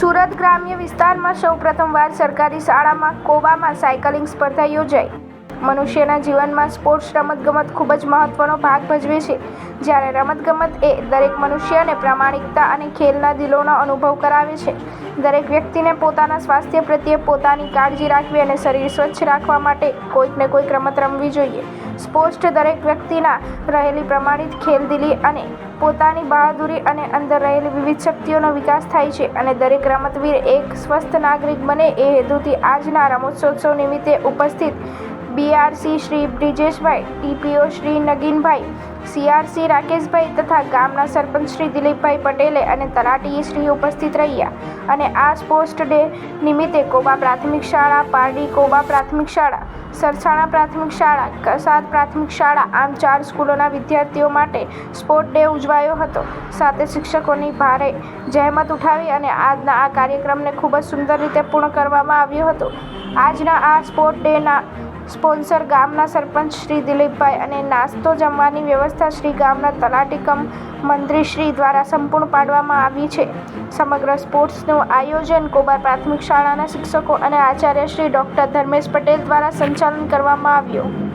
સુરત ગ્રામ્ય વિસ્તારમાં સૌ પ્રથમવાર સરકારી શાળામાં કોબામાં સાયકલિંગ સ્પર્ધા યોજાઈ. મનુષ્યના જીવનમાં સ્પોર્ટ્સ રમતગમત ખૂબ જ મહત્વનો ભાગ ભજવે છે. જ્યારે રમતગમત એ દરેક મનુષ્યને પ્રામાણિકતા અને ખેલના દિલોનો અનુભવ કરાવે છે. દરેક વ્યક્તિને પોતાના સ્વાસ્થ્ય પ્રત્યે પોતાની કાળજી રાખવી અને શરીર સ્વચ્છ રાખવા માટે કોઈક ને કોઈક રમત રમવી જોઈએ. સ્પોર્ટ્સ દરેક વ્યક્તિના રહેલી પ્રમાણિત ખેલદિલી અને પોતાની બહાદુરી અને અંદર રહેલી વિવિધ શક્તિઓનો વિકાસ થાય છે અને દરેક રમતવીર એક સ્વસ્થ નાગરિક બને એ હેતુથી આજના રમોત્સવ નિમિત્તે ઉપસ્થિત BRC Shri Brijeshbhai, TPO Shri Naginbhai, CRC Rakeshbhai તથા ગામના સરપંચ શ્રી દિલીપભાઈ પટેલે અને તલાટીએ શ્રી ઉપસ્થિત રહ્યા અને આ સ્પોર્ટ્સ ડે નિમિત્તે કોબા પ્રાથમિક શાળા, પારડી કોબા પ્રાથમિક શાળા, સરસાણા પ્રાથમિક શાળા, કસાદ પ્રાથમિક શાળા આમ ચાર સ્કૂલોના વિદ્યાર્થીઓ માટે સ્પોર્ટ ડે ઉજવાયો હતો. સાથે શિક્ષકોની ભારે જહેમત ઉઠાવી અને આજના આ કાર્યક્રમને ખૂબ જ સુંદર રીતે પૂર્ણ કરવામાં આવ્યો હતો. આજના આ સ્પોર્ટ ડેના સ્પોન્સર ગામના સરપંચ શ્રી દિલીપભાઈ અને નાસ્તો જમવાની વ્યવસ્થા શ્રી ગામના તલાટીકમ મંત્રી શ્રી દ્વારા સંપૂર્ણ પાડવામાં આવી છે. સમગ્ર સ્પોર્ટ્સનું આયોજન કોબાર પ્રાથમિક શાળાના શિક્ષકો અને આચાર્ય શ્રી ડૉક્ટર ધર્મેશ પટેલ દ્વારા સંચાલન કરવામાં આવ્યું.